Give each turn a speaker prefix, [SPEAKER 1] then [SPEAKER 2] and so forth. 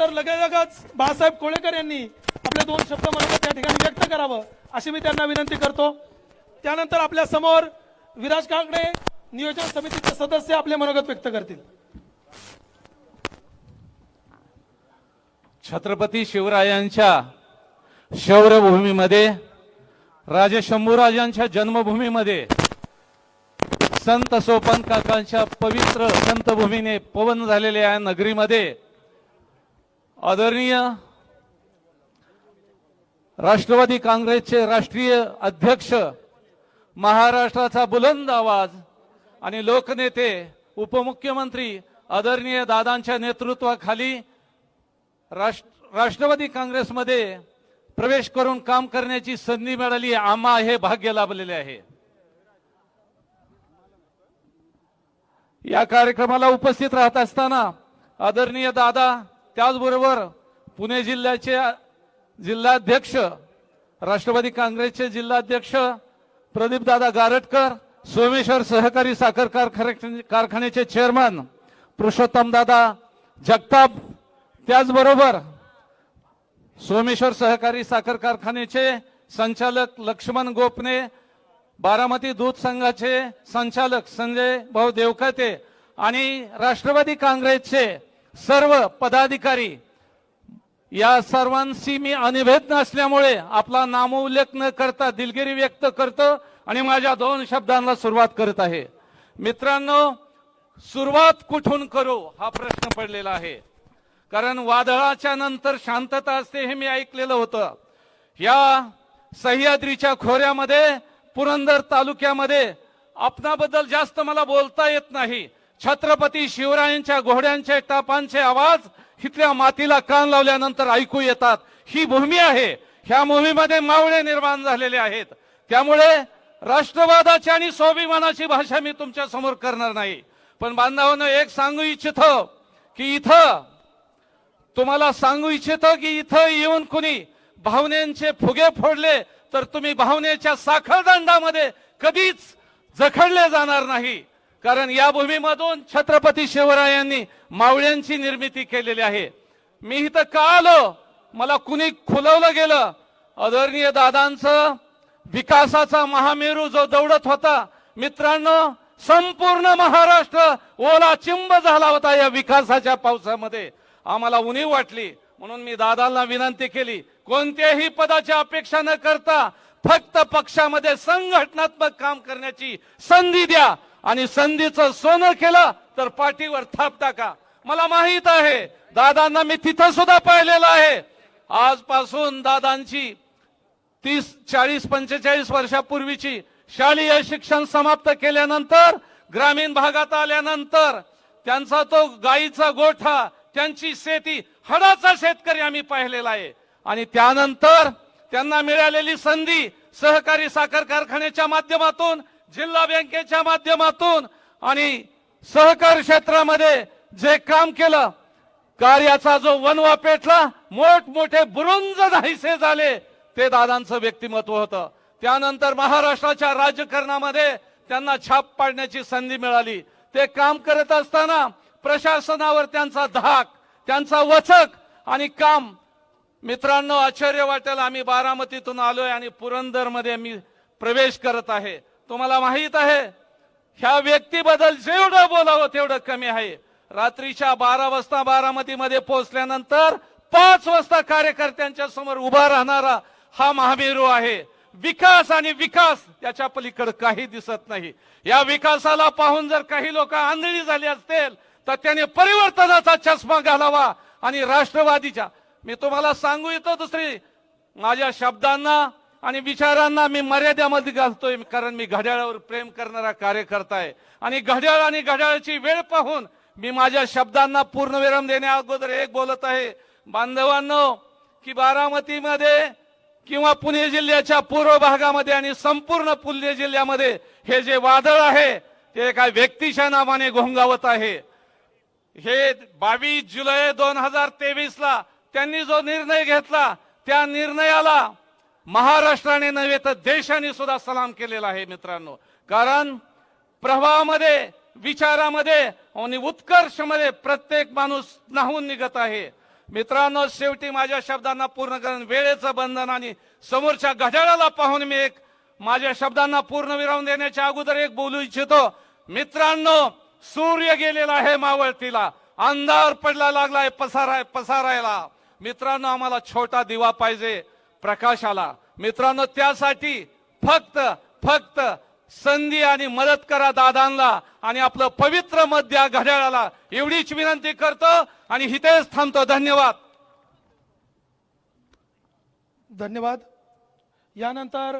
[SPEAKER 1] तर लगेलगच बाळासाहेब कोळेकर यांनी आपले दोन शब्द मनोगत त्या ठिकाणी व्यक्त करावं अशी मी त्यांना विनंती करतो. त्यानंतर आपल्यासमोर विराज काकडे नियोजन समितीचे सदस्य आपले मनोगत व्यक्त करतील.
[SPEAKER 2] छत्रपती शिवरायांच्या शौर्यभूमीमध्ये राजे शंभूराजांच्या जन्मभूमीमध्ये संत सोपन काकांच्या पवित्र संतभूमीने पवन झालेल्या या नगरीमध्ये आदरणीय राष्ट्रवादी काँग्रेसचे राष्ट्रीय अध्यक्ष महाराष्ट्राचा बुलंद आवाज आणि लोकनेते उपमुख्यमंत्री आदरणीय दादांच्या नेतृत्वाखाली राष्ट्र राष्ट्रवादी काँग्रेसमध्ये प्रवेश करून काम करण्याची संधी मिळाली आम्हा हे भाग्य लाभलेले आहे. या कार्यक्रमाला उपस्थित राहत असताना आदरणीय दादा त्याचबरोबर पुणे जिल्ह्याचे जिल्हाध्यक्ष राष्ट्रवादी काँग्रेसचे जिल्हाध्यक्ष प्रदीपदादा गारटकर सोमेश्वर सहकारी साखर कारखाने कारखान्याचे चेअरमन पुरुषोत्तम दादा जगताप त्याचबरोबर सोमेश्वर सहकारी साखर कारखान्याचे संचालक लक्ष्मण गोपने बारामती दूध संघाचे संचालक संजय भाऊ देवकते आणि राष्ट्रवादी काँग्रेसचे सर्व पदाधिकारी या सर्वांशी मी अनिभेद असल्यामुळे आपला नामोल्लेख न करता दिलगिरी व्यक्त करतो आणि माझ्या दोन शब्दांना सुरुवात करत आहे. मित्रांनो सुरुवात कुठून करू हा प्रश्न पडलेला आहे. कारण वादळाच्या नंतर शांतता असते हे मी ऐकलेलं होतं. या सह्याद्रीच्या खोऱ्यामध्ये पुरंदर तालुक्यामध्ये आपणाबद्दल जास्त मला बोलता येत नाही. छत्रपती शिवरायांच्या घोड्यांचे टापांचे आवाज इथल्या मातीला कान लावल्यानंतर ऐकू येतात. ही भूमी आहे. ह्या भूमीमध्ये मावळे निर्माण झालेले आहेत. त्यामुळे राष्ट्रवादाची आणि स्वाभिमानाची भाषा मी तुमच्यासमोर करणार नाही. पण बांधवानं एक सांगू इच्छित की इथं तुम्हाला सांगू इच्छित की इथं येऊन कुणी भावनेचे फुगे फोडले तर तुम्ही भावनेच्या साखळदंडामध्ये कधीच जखडले जाणार नाही. कारण या भूमीमधून छत्रपती शिवरायांनी मावळ्यांची निर्मिती केलेली आहे. मी इथं का आलो? मला कुणी खुलवलं गेलं? आदरणीय दादांचं विकासाचा महामेरू जो दौडत होता मित्रांनो संपूर्ण महाराष्ट्र ओला चिंब झाला होता या विकासाच्या पावसामध्ये. आम्हाला उणीव वाटली. म्हणून मी दादांना विनंती केली कोणत्याही पदाची अपेक्षा न करता फक्त पक्षामध्ये संघटनात्मक काम करण्याची संधी द्या. आणि संधीचं सोनं केलं तर पाठीवर थाप टाका. मला माहीत आहे दादांना मी तिथं सुद्धा पाहिलेलं आहे. आजपासून दादांची तीस चाळीस पंचेचाळीस वर्षापूर्वीची शालेय शिक्षण समाप्त केल्यानंतर ग्रामीण भागात आल्यानंतर त्यांचा तो गाईचा गोठा त्यांची शेती हडाचा शेतकरी आम्ही पाहिलेला आहे. आणि त्यानंतर त्यांना मिळालेली संधी सहकारी साखर कारखान्याच्या माध्यमातून जिल्हा बँकेच्या माध्यमातून आणि सहकार क्षेत्रामध्ये जे काम केलं कार्याचा जो वनवा पेटला मोठमोठे बुरुंज नाहीसे झाले ते दादांचं व्यक्तिमत्व होतं. त्यानंतर महाराष्ट्राच्या राजकारणामध्ये त्यांना छाप पाडण्याची संधी मिळाली. ते काम करत असताना प्रशासनावर त्यांचा धाक त्यांचा वचक आणि काम. मित्रांनो आश्चर्य वाटेल आम्ही बारामतीतून आलोय आणि पुरंदरमध्ये मी प्रवेश करत आहे. तुम्हाला माहीत आहे ह्या व्यक्तीबद्दल जेवढं बोलावं तेवढं कमी आहे. रात्रीच्या बारा वाजता बारामतीमध्ये पोहोचल्यानंतर पाच वाजता कार्यकर्त्यांच्या समोर उभा राहणारा हा महामेरू आहे. विकास आणि विकास याच्या पलीकडे काही दिसत नाही. या विकासाला पाहून जर काही लोक आंधळी झाली असतील तर त्याने परिवर्तनाचा चष्मा घालावा आणि राष्ट्रवादीच्या. मी तुम्हाला सांगू येतो दुसरी माझ्या शब्दांना आणि विचारांना मी मर्यादेमध्ये घालतोय कारण मी घड्याळावर प्रेम करणारा कार्यकर्ता आहे. आणि घड्याळ आणि घड्याळाची वेळ पाहून मी माझ्या शब्दांना पूर्णविराम देण्या अगोदर एक बोलत आहे. बांधवांनो की बारामतीमध्ये किंवा पुणे जिल्ह्याच्या पूर्व भागामध्ये आणि संपूर्ण पुणे जिल्ह्यामध्ये हे जे वादळ आहे ते एका व्यक्तीच्या नावाने घोंगावत आहे. हे बावीस जुलै दोन हजार तेवीस ला त्यांनी जो निर्णय घेतला त्या निर्णयाला महाराष्ट्राने नव्हे तर देशाने सुद्धा सलाम केलेला आहे मित्रांनो. कारण प्रवाहामध्ये विचारामध्ये आणि उत्कर्षमध्ये प्रत्येक माणूस नाहून निघत आहे. मित्रांनो शेवटी माझ्या शब्दांना पूर्ण करून वेळेचं बंधन आणि समोरच्या घड्याळाला पाहून मी एक माझ्या शब्दांना पूर्ण विराम देण्याच्या अगोदर एक बोलू इच्छितो. मित्रांनो सूर्य गेलेला आहे मावळतीला. अंधार पडला लागलाय पसाराय पसारायला. मित्रांनो आम्हाला छोटा दिवा पाहिजे. प्रकाश आला मित्रांनो त्यासाठी फक्त फक्त संधी आणि मदत करा दादांना आणि आपलं पवित्र मत द्या घड्याळाला. एवढीच विनंती करतो आणि हितेच थांबतो. धन्यवाद.
[SPEAKER 1] धन्यवाद. यानंतर